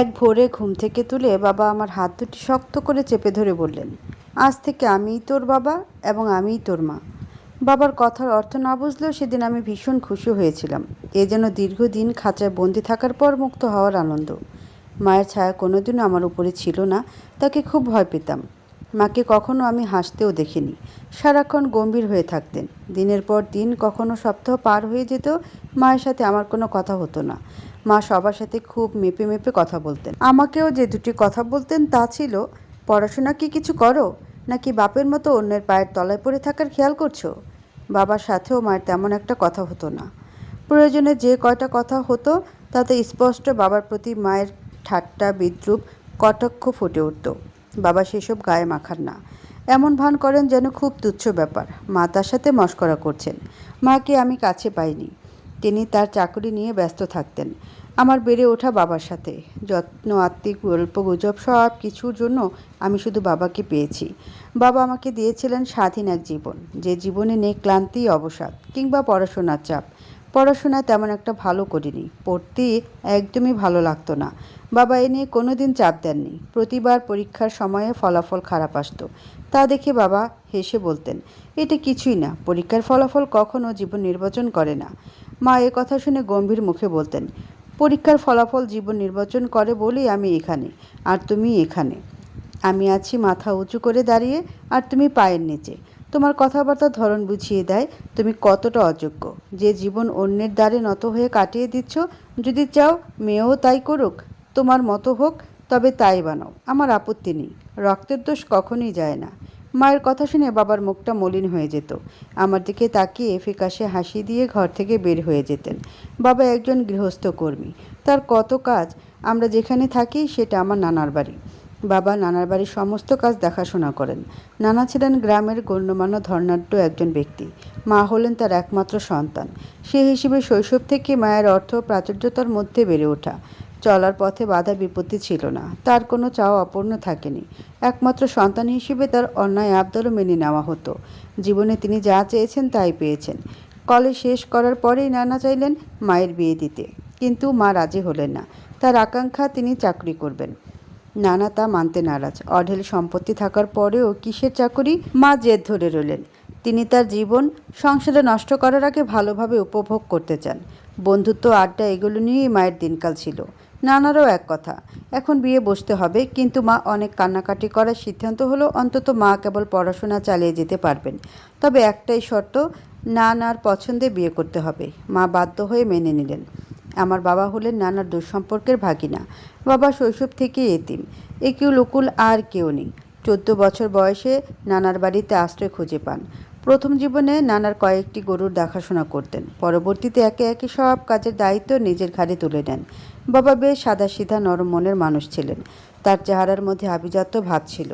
এক ভোরে ঘুম থেকে তুলে বাবা আমার হাত দুটি শক্ত করে চেপে ধরে বললেন, আজ থেকে আমিই তোর বাবা এবং আমিই তোর মা। বাবার কথার অর্থ না বুঝলেও সেদিন আমি ভীষণ খুশি হয়েছিলাম। এ যেন দীর্ঘদিন খাঁচায় বন্দি থাকার পর মুক্ত হওয়ার আনন্দ। মায়ের ছায়া কোনোদিনও আমার উপরে ছিল না, তাকে খুব ভয় পেতাম। মাকে কখনো আমি হাসতেও দেখিনি। সারাক্ষণ গম্ভীর হয়ে থাকতেন। দিনের পর দিন কখনো সপ্তাহ পার হয়ে যেত, মায়ের সাথে আমার কোনো কথা হতো না। মা সবার সাথে খুব মেপে মেপে কথা বলতেন। আমাকেও যে দুটি কথা বলতেন তা ছিল, পড়াশোনা কি কিছু করো? নাকি বাপের মতো অন্যের পায়ের তলায় পড়ে থাকার খেয়াল করছ? বাবার সাথেও মায়ের তেমন একটা কথা হতো না। প্রয়োজনে যে কয়টা কথা হতো, তাতে স্পষ্ট বাবার প্রতি মায়ের ঠাট্টা, বিদ্রুপ, কটাক্ষ ফুটে উঠত। বাবা সেসব গায়ে মাখার না। এমন ভান করেন যেন খুব তুচ্ছ ব্যাপার। মা তার সাথে মস্করা করছেন। মাকে আমি কাছে পাইনি। তিনি তার চাকরি নিয়ে ব্যস্ত থাকতেন। আমার বেড়ে ওঠা বাবার সাথে। যত্ন, আত্মিক গল্প গুজব সব কিছুর জন্য আমি শুধু বাবাকে পেয়েছি। বাবা আমাকে দিয়েছিলেন স্বাধীন এক জীবন। যে জীবনে নেই ক্লান্তি, অবসাদ কিংবা পড়াশোনার চাপ। পড়াশোনা তেমন একটা ভালো করিনি। পড়তে একদমই ভালো লাগতো না। বাবা এ নিয়ে কোনো দিন চাপ দেননি। প্রতিবার পরীক্ষার সময়ে ফলাফল খারাপ আসতো। তা দেখে বাবা হেসে বলতেন, এটা কিছুই না। পরীক্ষার ফলাফল কখনও জীবন নির্বাচন করে না। মা এ কথা শুনে গম্ভীর মুখে বলতেন, পরীক্ষার ফলাফল জীবন নির্বাচন করে বলেই আমি এখানে, আর তুমি এখানে। আমি আছি মাথা উঁচু করে দাঁড়িয়ে, আর তুমি পায়ের নিচে। তোমার কথাবার্তার ধরন বুঝিয়ে দেয়, তুমি কতটা অযোগ্য। যে জীবন অন্যের দ্বারে নত হয়ে কাটিয়ে দিচ্ছ, যদি চাও মেয়েও তাই করুক, তোমার মতো হোক, তবে তাই বানাও। আমার আপত্তি নেই, রক্তের দোষ কখনোই যায় না। মায়ের কথা শুনে বাবার মুখটা মলিন হয়ে যেত। আমার দিকে তাকিয়ে ফিকাশে হাসি দিয়ে ঘর থেকে বের হয়ে যেতেন। বাবা একজন গৃহস্থ কর্মী। তার কত কাজ, আমরা যেখানে থাকি সেটা আমার নানার বাড়ি। বাবা নানার বাড়ির সমস্ত কাজ দেখাশোনা করেন। নানা ছিলেন গ্রামের গণ্যমান্য ধর্নাঢ্য একজন ব্যক্তি। মা হলেন তার একমাত্র সন্তান। সে হিসেবে শৈশব থেকে মায়ের অর্থ প্রাচুর্যতার মধ্যে বেড়ে ওঠা। চলার পথে বাধা বিপত্তি ছিল না। তার কোনো চাওয়া অপূর্ণ থাকেনি। একমাত্র সন্তান হিসেবে তার অন্যায় আবদারও মেনে নেওয়া হতো। জীবনে তিনি যা চেয়েছেন তাই পেয়েছেন। কলেজ শেষ করার পরেই নানা চাইলেন মায়ের বিয়ে দিতে। কিন্তু মা রাজি হলেন না। তার আকাঙ্ক্ষা তিনি চাকরি করবেন। নানা তা মানতে নারাজ। অঢেল সম্পত্তি থাকার পরেও কিসের চাকরি? মা জেদ ধরে রইলেন। তিনি তার জীবন সংসারে নষ্ট করার আগে ভালোভাবে উপভোগ করতে চান। বন্ধুত্ব, আড্ডা এগুলো নিয়েই মায়ের দিনকাল ছিল। নানারও এক কথা, এখন বিয়ে বসতে হবে, কিন্তু মা অনেক কান্নাকাটি করার সিদ্ধান্ত হলো অন্তত মা কেবল পড়াশোনা চালিয়ে যেতে পারবেন। তবে একটাই শর্ত, নানার পছন্দে বিয়ে করতে হবে। মা বাধ্য হয়ে মেনে নিলেন। আমার বাবা হলেন নানার দুঃসম্পর্কের ভাগিনা। বাবা শৈশব থেকে এতিম। এ কেউ লোকুল আর কেউ নেই। চোদ্দ বছর বয়সে নানার বাড়িতে আশ্রয় খুঁজে পান। প্রথম জীবনে নানার কয়েকটি গরুর দেখাশোনা করতেন। পরবর্তীতে একে একে সব কাজের দায়িত্ব নিজের ঘাড়ে তুলে নেন। বাবা বেশ সাদাসিধা নরম মনের মানুষ ছিলেন। তার চেহারার মধ্যে আভিজাত্য ভাব ছিল।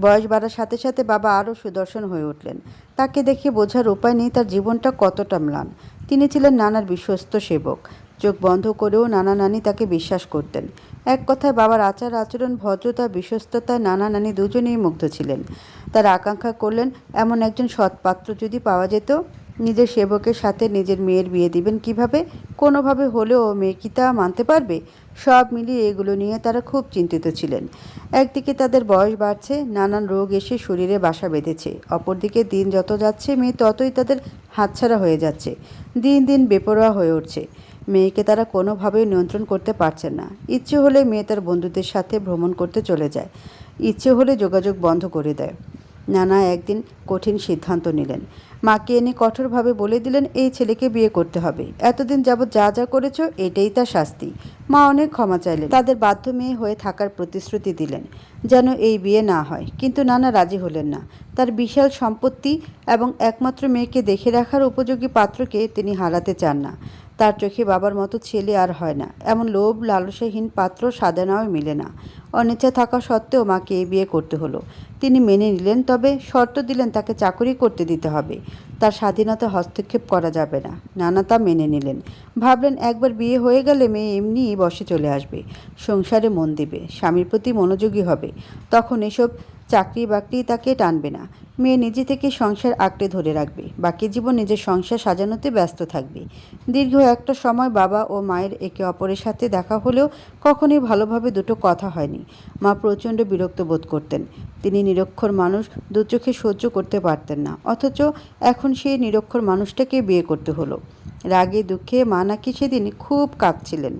বয়স বাড়ার সাথে সাথে বাবা আরও সুদর্শন হয়ে উঠলেন। তাকে দেখে বোঝার উপায় নেই তার জীবনটা কতটা ম্লান। তিনি ছিলেন নানার বিশ্বস্ত সেবক। চোখ বন্ধ করেও নানা নানি তাকে বিশ্বাস করতেন। এক কথায় বাবার আচার আচরণ, ভদ্রতা বিশ্বস্ততায় নানা নানি দুজনেই মুগ্ধ ছিলেন। তার আকাঙ্ক্ষা করলেন, এমন একজন সৎপাত্র যদি পাওয়া যেত, নিজের সেবকের সাথে নিজের মেয়ের বিয়ে দিবেন কীভাবে? কোনোভাবে হলেও মেয়ে কি তা মানতে পারবে? সব মিলিয়ে এগুলো নিয়ে তারা খুব চিন্তিত ছিলেন। একদিকে তাদের বয়স বাড়ছে, নানান রোগ এসে শরীরে বাসা বেঁধেছে। অপরদিকে দিন যত যাচ্ছে, মেয়ে ততই তাদের হাতছাড়া হয়ে যাচ্ছে। দিন দিন বেপরোয়া হয়ে উঠছে। মেয়েকে তারা কোনোভাবেই নিয়ন্ত্রণ করতে পারছেন না। ইচ্ছে হলে মেয়ে তার বন্ধুদের সাথে ভ্রমণ করতে চলে যায়। ইচ্ছে হলে যোগাযোগ বন্ধ করে দেয়। নানা একদিন কঠিন সিদ্ধান্ত নিলেন। মাকে এনে কঠোরভাবে বলে দিলেন, এই ছেলেকে বিয়ে করতে হবে। এতদিন যাবৎ যা যা করেছ, এটাই তার শাস্তি। মা অনেক ক্ষমা চাইলেন। তাদের বাধ্য মেয়ে হয়ে থাকার প্রতিশ্রুতি দিলেন, যেন এই বিয়ে না হয়। কিন্তু নানা রাজি হলেন না। তার বিশাল সম্পত্তি এবং একমাত্র মেয়েকে দেখে রাখার উপযোগী পাত্রকে তিনি হারাতে চান না। তার চোখে বাবার মতো ছেলে আর হয় না। এমন লোভ, লালসাহীন পাত্র সাজানাও মিলে না। অনিচ্ছা থাকা সত্ত্বেও মাকে বিয়ে করতে হলো। তিনি মেনে নিলেন, তবে শর্ত দিলেন তাকে চাকরি করতে দিতে হবে। তার স্বাধীনতা হস্তক্ষেপ করা যাবে না। নানা তা মেনে নিলেন। ভাবলেন, একবার বিয়ে হয়ে গেলে মেয়ে এমনিই বসে চলে আসবে। সংসারে মন দিবে, স্বামীর প্রতি মনোযোগী হবে। তখন এসব চাকরি বাকরি তাকে টানবে না। মেয়ে নিজে থেকে সংসার আঁকড়ে ধরে রাখবে। বাকি জীবন নিজের সংসার সাজানোতে ব্যস্ত থাকবে। দীর্ঘ একটা সময় বাবা ও মায়ের একে অপরের সাথে দেখা হলেও কখনোই ভালোভাবে দুটো কথা হয়নি। মা প্রচণ্ড বিরক্ত বোধ করতেন। তিনি নিরক্ষর মানুষ, দু চোখে সহ্য করতে পারতেন না। অথচ এখন সেই নিরক্ষর মানুষটাকে বিয়ে করতে হলো। রাগে দুঃখে মা নাকি সেদিন খুব কাঁদছিলেন।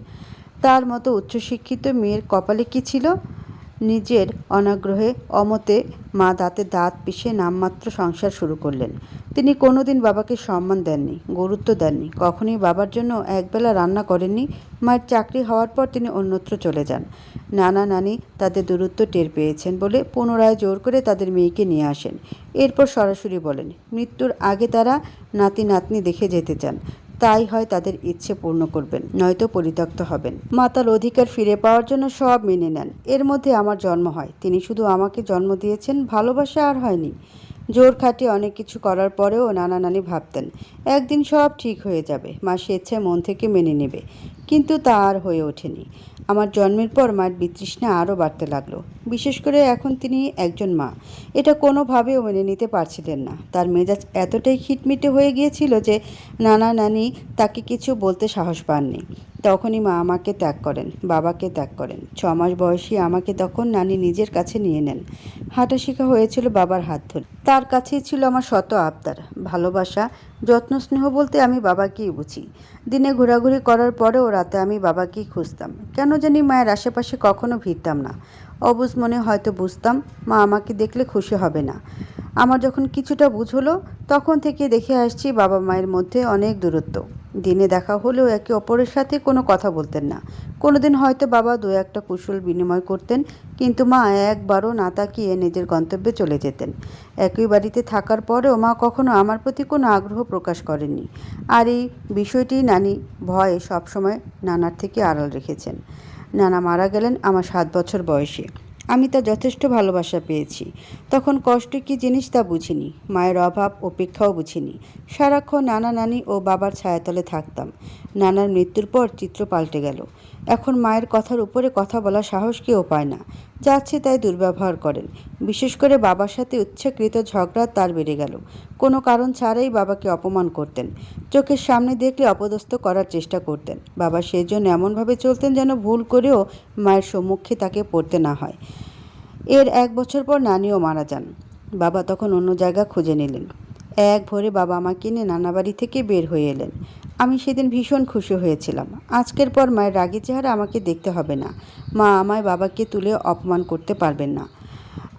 তার মতো উচ্চশিক্ষিত মেয়ের কপালে কি ছিল? নিজের অনাগ্রহে অমতে মা দাঁতে দাঁত পিষে নামমাত্র সংসার শুরু করলেন। তিনি কোনোদিন বাবাকে সম্মান দেননি, গুরুত্ব দেননি। কখনই বাবার জন্য একবেলা রান্না করেননি। মায়ের চাকরি হওয়ার পর তিনি অন্যত্র চলে যান। নানা নানি তাদের দূরত্ব টের পেয়েছেন বলে পুনরায় জোর করে তাদের মেয়েকে নিয়ে আসেন। এরপর সরাসরি বলেন, মৃত্যুর আগে তারা নাতি নাতনি দেখে যেতে চান। তাই হয় তাদের ইচ্ছে পূর্ণ করবেন, নয়তো পরিত্যক্ত হবেন। মাতাল অধিকার ফিরে পাওয়ার জন্য সব মেনে নেন। এর মধ্যে আমার জন্ম হয়। তিনি শুধু আমাকে জন্ম দিয়েছেন, ভালোবাসা আর হয়নি। জোর খাটিয়ে অনেক কিছু করার পরেও নানা নানি ভাবতেন, একদিন সব ঠিক হয়ে যাবে। মা স্বেচ্ছায় মন থেকে মেনে নেবে। কিন্তু তা আর হয়ে ওঠেনি। আমার জন্মের পর মায়ের বিতৃষ্ণা আরও বাড়তে লাগল। বিশেষ করে এখন তিনি একজন মা। এটা কোনোভাবেও মেনে নিতে পারছিলেন না। তার মেজাজ এতটাই খিটমিটে হয়ে গিয়েছিল যে নানা নানি তাকে কিছু বলতে সাহস পাননি। তখনই মা আমাকে ত্যাগ করেন, বাবাকে ত্যাগ করেন। ছ মাস বয়সী আমাকে তখন নানি নিজের কাছে নিয়ে নেন। হাঁটা শেখা হয়েছিল বাবার হাত ধরে। তার কাছেই ছিল আমার শত আবদার, ভালোবাসা, যত্ন, স্নেহ বলতে আমি বাবাকেই বুঝি। দিনে ঘোরাঘুরি করার পরেও রাতে আমি বাবাকেই খুঁজতাম। কেন জানি মায়ের আশেপাশে কখনো ভিড়তাম না। অবুঝ মনে হয়তো বুঝতাম, মা আমাকে দেখলে খুশি হবে না। আমার যখন কিছুটা বুঝ হলো, তখন থেকে দেখে আসছি বাবা মায়ের মধ্যে অনেক দূরত্ব। দিনে দেখা হলেও একে অপরের সাথে কোনো কথা বলতেন না। কোনোদিন হয়তো বাবা দু একটা কুশল বিনিময় করতেন, কিন্তু মা একবারও না তাকিয়ে নিজের গন্তব্যে চলে যেতেন। একই বাড়িতে থাকার পরেও মা কখনো আমার প্রতি কোনো আগ্রহ প্রকাশ করেননি। আর এই বিষয়টি নানি ভয়ে সবসময় নানার থেকে আড়াল রেখেছেন। নানা মারা গেলেন আমার সাত বছর বয়সে। আমি তা যথেষ্ট ভালোবাসা পেয়েছি। তখন কষ্ট কি জিনিস তা বুঝিনি। মায়ের অভাব, অপেক্ষাও বুঝিনি। সারাক্ষণ নানা নানি ও বাবার ছায়াতলে থাকতাম। নানার মৃত্যুর পর চিত্র পাল্টে গেল। এখন মায়ের কথার উপরে কথা বলা সাহস কেউ পায় না। যাচ্ছে তাই দুর্ব্যবহার করেন। বিশেষ করে বাবার সাথে উচ্ছাকৃত ঝগড়া তার বেড়ে গেল। কোনো কারণ ছাড়াই বাবাকে অপমান করতেন। চোখের সামনে দেখলে অপদস্থ করার চেষ্টা করতেন। বাবা সেই জন্য এমনভাবে চলতেন যেন ভুল করেও মায়ের সম্মুখে তাকে পড়তে না হয়। এর এক বছর পর নানিও মারা যান। বাবা তখন অন্য জায়গা খুঁজে নিলেন। এক ভোরে বাবা আমাকে নিয়ে নানা বাড়ি থেকে বের হয়ে এলেন। আমি সেদিন ভীষণ খুশি হয়েছিলাম। আজকের পর মায়ের রাগী চেহারা আমাকে দেখতে হবে না। মা আমায় বাবাকে তুলে অপমান করতে পারবেন না।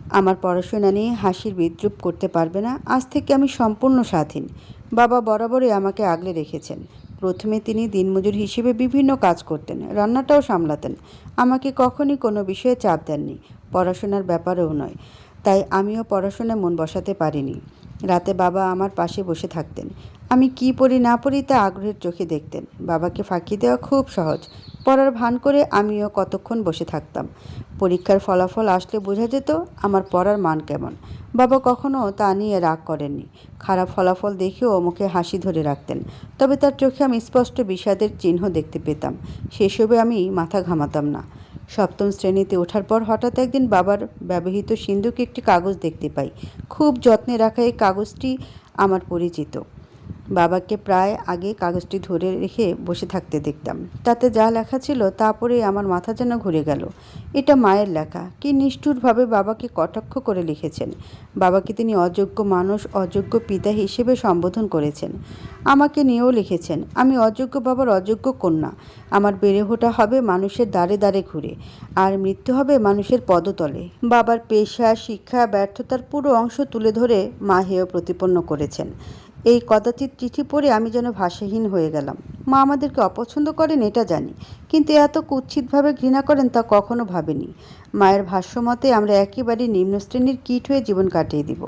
আমার পড়াশোনা নিয়ে হাসির বিদ্রুপ করতে পারবে না। আজ থেকে আমি সম্পূর্ণ স্বাধীন। বাবা বরাবরই আমাকে আগলে রেখেছেন। প্রথমে তিনি দিনমজুর হিসেবে বিভিন্ন কাজ করতেন, রান্নাটাও সামলাতেন। আমাকে কখনই কোনো বিষয়ে চাপ দেননি। পড়াশোনার ব্যাপারেও নয়। তাই আমিও পড়াশোনায় মন বসাতে পারিনি। রাতে বাবা আমার পাশে বসে থাকতেন। আমি কি পড়ি না পড়ি তা আগ্রহের চোখে দেখতেন। বাবাকে ফাঁকি দেওয়া খুব সহজ। পড়ার ভান করে আমিও কতক্ষণ বসে থাকতাম। পরীক্ষার ফলাফল আসলে বোঝা যেত আমার পড়ার মান কেমন। বাবা কখনো তা নিয়ে রাগ করেননি। খারাপ ফলাফল দেখেও মুখে হাসি ধরে রাখতেন। তবে তার চোখে আমি স্পষ্ট বিষাদের চিহ্ন দেখতে পেতাম। সেসবে আমি মাথা ঘামাতাম না। সপ্তম শ্রেণীতে ওঠার পর হঠাৎ একদিন বাবার ব্যবহৃত সিন্ধুকে একটি কাগজ দেখতে পাই। খুব যত্নে রাখা এই কাগজটি আমার পরিচিত। বাবাকে প্রায় আগে কাগজটি ধরে রেখে বসে থাকতে দেখতাম। তাতে যা লেখা ছিল তা পড়ে আমার মাথা যেন ঘুরে গেল। এটা মায়ের লেখা। কি নিষ্ঠুরভাবে বাবাকে কটাক্ষ করে লিখেছেন। বাবাকে তিনি অযোগ্য মানুষ, অযোগ্য পিতা হিসেবে সম্বোধন করেছেন। আমাকে নিয়েও লিখেছেন, আমি অযোগ্য বাবার অযোগ্য কন্যা। আমার বেড়ে ওঠা হবে মানুষের দ্বারে দ্বারে ঘুরে। আর মৃত্যু হবে মানুষের পদতলে। বাবার পেশা, শিক্ষা, ব্যর্থতার পুরো অংশ তুলে ধরে মা হেয় প্রতিপন্ন করেছেন। এই কদাচিৎ চিঠি পড়ে আমি যেন ভাষাহীন হয়ে গেলাম। মা আমাদেরকে অপছন্দ করেন, এটা জানি। কিন্তু এত কুৎসিতভাবে ঘৃণা করেন তা কখনো ভাবেনি। মায়ের ভাষ্যমতে আমরা একেবারে নিম্ন শ্রেণির কীট হয়ে জীবন কাটিয়ে দিব।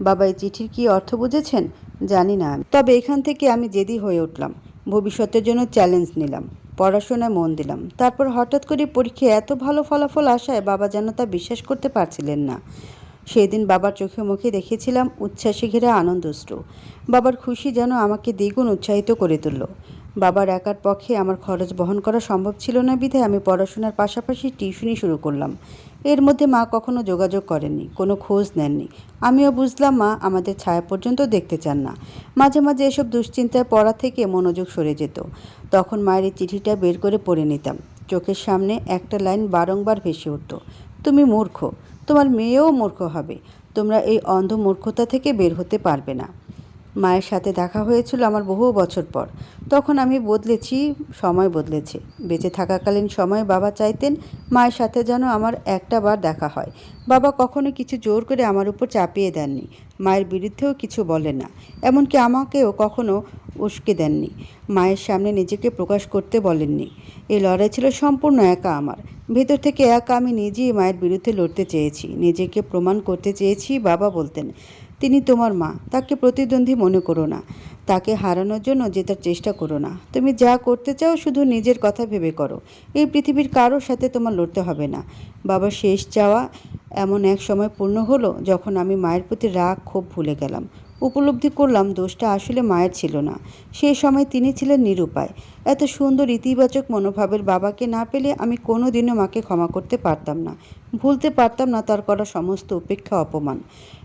বাবা এই চিঠির কী অর্থ বুঝেছেন, জানি না আমি। তবে এখান থেকে আমি জেদি হয়ে উঠলাম। ভবিষ্যতের জন্য চ্যালেঞ্জ নিলাম। পড়াশোনায় মন দিলাম। তারপর হঠাৎ করে পরীক্ষায় এত ভালো ফলাফল আসায় বাবা যেন তা বিশ্বাস করতে পারছিলেন না। সেদিন বাবার চোখে মুখে দেখেছিলাম উচ্ছ্বাসে ঘেরা আনন্দশ্রু। বাবার খুশি যেন আমাকে দ্বিগুণ উৎসাহিত করে তুলল। বাবার একার পক্ষে আমার খরচ বহন করা সম্ভব ছিল না বিধায় আমি পড়াশোনার পাশাপাশি টিউশনি শুরু করলাম। এর মধ্যে মা কখনো যোগাযোগ করেননি, কোনো খোঁজ নেননি। আমিও বুঝলাম মা আমাদের ছায়া পর্যন্ত দেখতে চান না। মাঝে মাঝে এসব দুশ্চিন্তায় পড়া থেকে মনোযোগ সরে যেত। তখন মায়ের চিঠিটা বের করে পড়ে নিতাম। চোখের সামনে একটা লাইন বারংবার ভেসে উঠত, তুমি মূর্খ তোমার মেয়েও মূর্খ হবে। তোমরা এই অন্ধ মূর্খতা থেকে বের হতে পারবে না। মায়ের সাথে দেখা হয়েছিল আমার বহু বছর পর। তখন আমি বদলেছি, সময় বদলেছে। বেঁচে থাকাকালীন সময় বাবা চাইতেন মায়ের সাথে যেন আমার একটা বার দেখা হয়। বাবা কখনো কিছু জোর করে আমার উপর চাপিয়ে দেননি। মায়ের বিরুদ্ধেও কিছু বলে না। এমনকি আমাকেও কখনো উস্কে দেননি। মায়ের সামনে নিজেকে প্রকাশ করতে বলেননি। এই লড়াই ছিল সম্পূর্ণ একা আমার। ভেতর থেকে একা আমি নিজেই মায়ের বিরুদ্ধে লড়তে চেয়েছি। নিজেকে প্রমাণ করতে চেয়েছি, বাবা বলতেন। তিনি তোমার মা, তাকে প্রতিদ্বন্দ্বী মনে করো না। তাকে হারানোর জন্য জেতার চেষ্টা করো না। তুমি যা করতে চাও শুধু নিজের কথা ভেবে করো। এই পৃথিবীর কারোর সাথে তোমার লড়তে হবে না। বাবা, শেষ চাওয়া এমন এক সময় পূর্ণ হলো যখন আমি মায়ের প্রতি রাগ খুব ভুলে গেলাম। উপলব্ধি করলাম দোষটা আসলে মায়ের ছিল না। সেই সময় তিনি ছিলেন নিরুপায়। এত সুন্দর ইতিবাচক মনোভাবের বাবাকে না পেলে আমি কোনো দিনও মাকে ক্ষমা করতে পারতাম না। ভুলতে পারতাম না তার করা সমস্ত উপেক্ষা অপমান।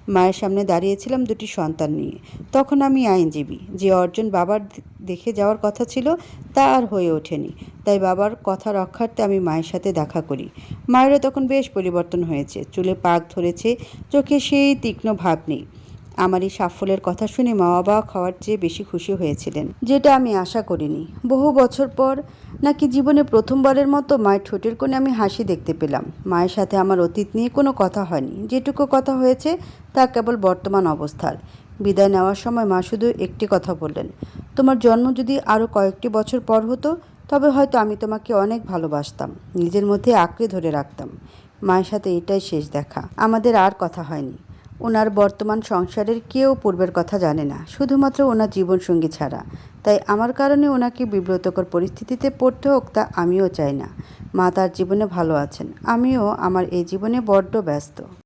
মায়ের সামনে দাঁড়িয়েছিলাম দুটি সন্তান নিয়ে। তখন আমি আইনজীবী। যে অর্জন বাবার দেখে যাওয়ার কথা ছিল তা আর হয়ে ওঠেনি। তাই বাবার কথা রক্ষার্থে আমি মায়ের সাথে দেখা করি। মায়েরও তখন বেশ পরিবর্তন হয়েছে। চুলে পাক ধরেছে। চোখে সেই তীক্ষ্ণ ভাব নেই। আমার এই সাফল্যের কথা শুনে মা বাবা খাওয়ার চেয়ে বেশি খুশি হয়েছিলেন, যেটা আমি আশা করিনি। বহু বছর পর নাকি জীবনে প্রথমবারের মতো মায়ের ঠোঁটের কোণে আমি হাসি দেখতে পেলাম। মায়ের সাথে আমার অতীত নিয়ে কোনো কথা হয়নি। যেটুকু কথা হয়েছে তা কেবল বর্তমান অবস্থার। বিদায় নেওয়ার সময় মা শুধু একটি কথা বললেন, তোমার জন্ম যদি আরও কয়েকটি বছর পর হতো, তবে হয়তো আমি তোমাকে অনেক ভালোবাসতাম, নিজের মধ্যে আঁকড়ে ধরে রাখতাম। মায়ের সাথে এটাই শেষ দেখা। আমাদের আর কথা হয়নি। ওনার বর্তমান সংসারের কেউ পূর্বের কথা জানে না, শুধুমাত্র ওনার জীবনসঙ্গী ছাড়া। তাই আমার কারণে ওনাকে বিব্রতকর পরিস্থিতিতে পড়তে হোক তা আমিও চাই না। মা তার জীবনে ভালো আছেন, আমিও আমার এই জীবনে বড্ড ব্যস্ত।